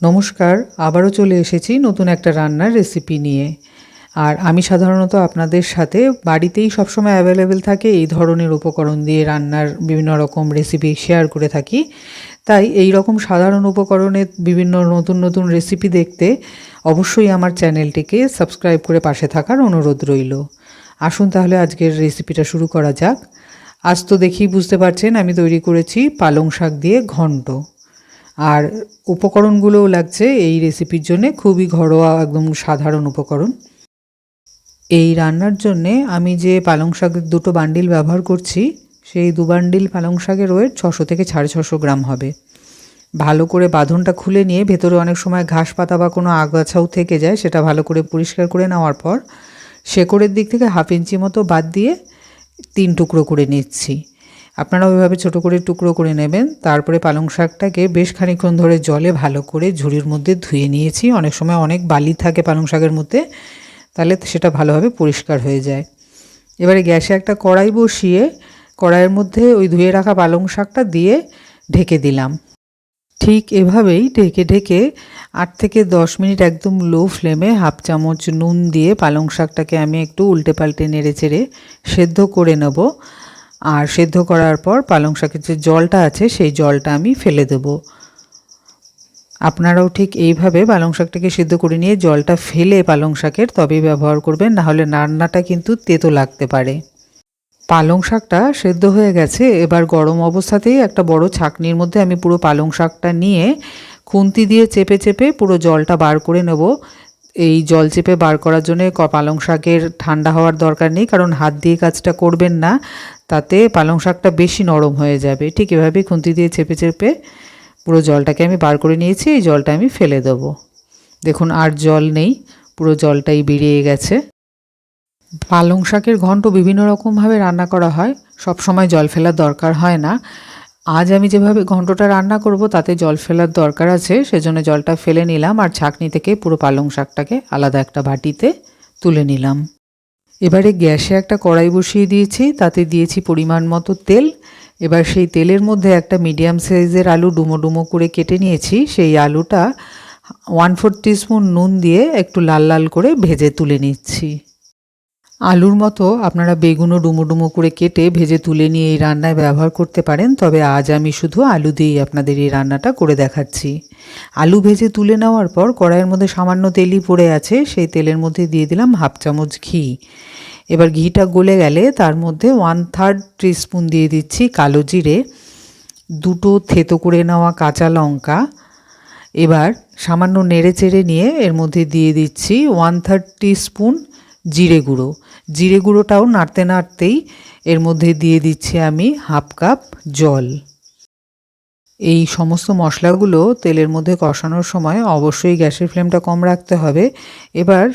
নমস্কার, আবারও চলে এসেছি নতুন একটা রান্নার রেসিপি নিয়ে। আর আমি সাধারণত আপনাদের সাথে বাড়িতেই সবসময় অ্যাভেলেবেল থাকে এই ধরনের উপকরণ দিয়ে রান্নার বিভিন্ন রকম রেসিপি শেয়ার করে থাকি। তাই এই রকম সাধারণ উপকরণে বিভিন্ন নতুন নতুন রেসিপি দেখতে অবশ্যই আমার চ্যানেলটিকে সাবস্ক্রাইব করে পাশে থাকার অনুরোধ রইল। আসুন তাহলে আজকের রেসিপিটা শুরু করা যাক। আজ তো দেখি বুঝতে পারছেন আমি তৈরি করেছি পালং শাক দিয়ে ঘন্ট। আর উপকরণগুলোও লাগছে এই রেসিপির জন্যে, খুবই ঘরোয়া, একদম সাধারণ উপকরণ। এই রান্নার জন্যে আমি যে পালং শাকের দুটো বান্ডিল ব্যবহার করছি, সেই দু বান্ডিল পালং শাকের ওয়েট ছশো থেকে সাড়ে ছশো গ্রাম হবে। ভালো করে বাঁধনটা খুলে নিয়ে ভেতরে অনেক সময় ঘাস পাতা বা কোনো আগাছাও থেকে যায়, সেটা ভালো করে পরিষ্কার করে নেওয়ার পর, শেকড়ের দিক থেকে হাফ ইঞ্চি মতো বাদ দিয়ে তিন টুকরো করে নিচ্ছি। আপনারা ওইভাবে ছোটো করে টুকরো করে নেবেন। তারপরে পালং শাকটাকে বেশ খানিক্ষণ ধরে জলে ভালো করে ঝুড়ির মধ্যে ধুয়ে নিয়েছি। অনেক সময় অনেক বালি থাকে পালং শাকের মধ্যে, তাহলে সেটা ভালোভাবে পরিষ্কার হয়ে যায়। এবারে গ্যাসে একটা কড়াই বসিয়ে কড়াইয়ের মধ্যে ওই ধুয়ে রাখা পালং শাকটা দিয়ে ঢেকে দিলাম। ঠিক এভাবেই ঢেকে ঢেকে আট থেকে দশ মিনিট একদম লো ফ্লেমে হাফ চামচ নুন দিয়ে পালং শাকটাকে আমি একটু উল্টে পাল্টে নেড়ে চেড়ে সেদ্ধ করে নেব। আর সেদ্ধ করার পর পালং শাকের যে জলটা আছে, সেই জলটা আমি ফেলে দেব। আপনারাও ঠিক এইভাবে পালং শাকটাকে সিদ্ধ করে নিয়ে জলটা ফেলে পালং শাকের তবেই ব্যবহার করবেন, নাহলে রান্নাটা কিন্তু তেতো লাগতে পারে। পালং শাকটা সেদ্ধ হয়ে গেছে, এবার গরম অবস্থাতেই একটা বড় ছাকনির মধ্যে আমি পুরো পালং শাকটা নিয়ে খুন্তি দিয়ে চেপে চেপে পুরো জলটা বার করে নেব। এই জল চেপে বার করার জন্য পালং শাকের ঠান্ডা হওয়ার দরকার নেই, কারণ হাত দিয়ে কাজটা করবেন না। তাতে পালং শাকটা বেশি নরম হয়ে যাবে। ঠিক এভাবেই খুন্তি দিয়ে চেপে চেপে পুরো জলটাকে আমি বার করে নিয়েছি, এই জলটা আমি ফেলে দেবো। দেখুন আর জল নেই, পুরো জলটাই বেরিয়ে গেছে। পালং শাকের ঘন্ট বিভিন্ন রকমভাবে রান্না করা হয় সব সময় জল ফেলার দরকার হয় না। আজ আমি যেভাবে ঘন্টটা রান্না করব, তাতে জল ফেলার দরকার আছে, সেজন্য জলটা ফেলে নিলাম আর ছাকনি থেকে পুরো পালং শাকটাকে আলাদা একটা বাটিতে তুলে নিলাম। এবারে গ্যাসে একটা কড়াই বসিয়ে দিয়েছি, তাতে দিয়েছি পরিমাণ মতো তেল। এবার সেই তেলের মধ্যে একটা মিডিয়াম সাইজের আলু ডুমো ডুমো করে কেটে নিয়েছি। সেই আলুটা ওয়ান ফোর টিস্পুন নুন দিয়ে একটু লাল লাল করে ভেজে তুলে নিচ্ছি। আলুর মতো আপনারা বেগুনও ডুমো ডুমো করে কেটে ভেজে তুলে নিয়ে এই রান্নায় ব্যবহার করতে পারেন, তবে আজ আমি শুধু আলু দিয়েই আপনাদের এই রান্নাটা করে দেখাচ্ছি। আলু ভেজে তুলে নেওয়ার পর কড়াইয়ের মধ্যে সামান্য তেলই পড়ে আছে, সেই তেলের মধ্যে দিয়ে দিলাম হাফ চামচ ঘি। এবার ঘিটা গলে গেলে তার মধ্যে ওয়ান থার্ড স্পুন দিয়ে দিচ্ছি কালো জিরে, দুটো থেতো করে নেওয়া কাঁচা লঙ্কা। এবার সামান্য নেড়ে চেড়ে নিয়ে এর মধ্যে দিয়ে দিচ্ছি ওয়ান থার্ড স্পুন জিরে গুঁড়ো। জিরে গুঁড়োটাও নাড়তে নাড়তেই এর মধ্যে দিয়ে দিচ্ছি আমি হাফ কাপ জল। এই সমস্ত মশলাগুলো তেলের মধ্যে কষানোর সময় অবশ্যই গ্যাসের ফ্লেমটা কম রাখতে হবে। এবার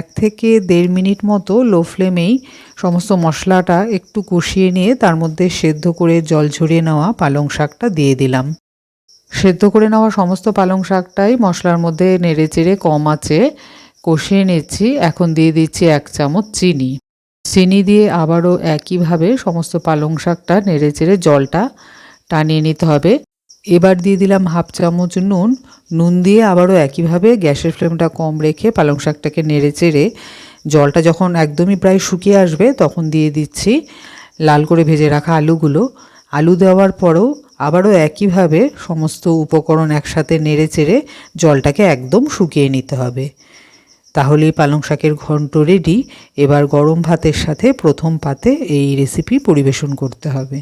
এক থেকে দেড় মিনিট মতো লো ফ্লেমেই সমস্ত মশলাটা একটু কষিয়ে নিয়ে তার মধ্যে সেদ্ধ করে জল ঝরিয়ে নেওয়া পালং শাকটা দিয়ে দিলাম। সেদ্ধ করে নেওয়া সমস্ত পালং শাকটাই মশলার মধ্যে নেড়ে চেড়ে কম আছে। কষিয়ে নিচ্ছি এখন দিয়ে দিচ্ছি এক চামচ চিনি। চিনি দিয়ে আবারও একইভাবে সমস্ত পালং শাকটা নেড়ে চেড়ে জলটা টানিয়ে নিতে হবে। এবার দিয়ে দিলাম হাফ চামচ নুন। নুন দিয়ে আবারও একইভাবে গ্যাসের ফ্লেমটা কম রেখে পালং শাকটাকে নেড়ে চেড়ে জলটা যখন একদমই প্রায় শুকিয়ে আসবে, তখন দিয়ে দিচ্ছি লাল করে ভেজে রাখা আলুগুলো। আলু দেওয়ার পরেও আবারও একইভাবে সমস্ত উপকরণ একসাথে নেড়ে চেড়ে জলটাকে একদম শুকিয়ে নিতে হবে। তাহলেই পালং শাকের ঘন্ট রেডি এবার গরম ভাতের সাথে প্রথম পাতে এই রেসিপি পরিবেশন করতে হবে।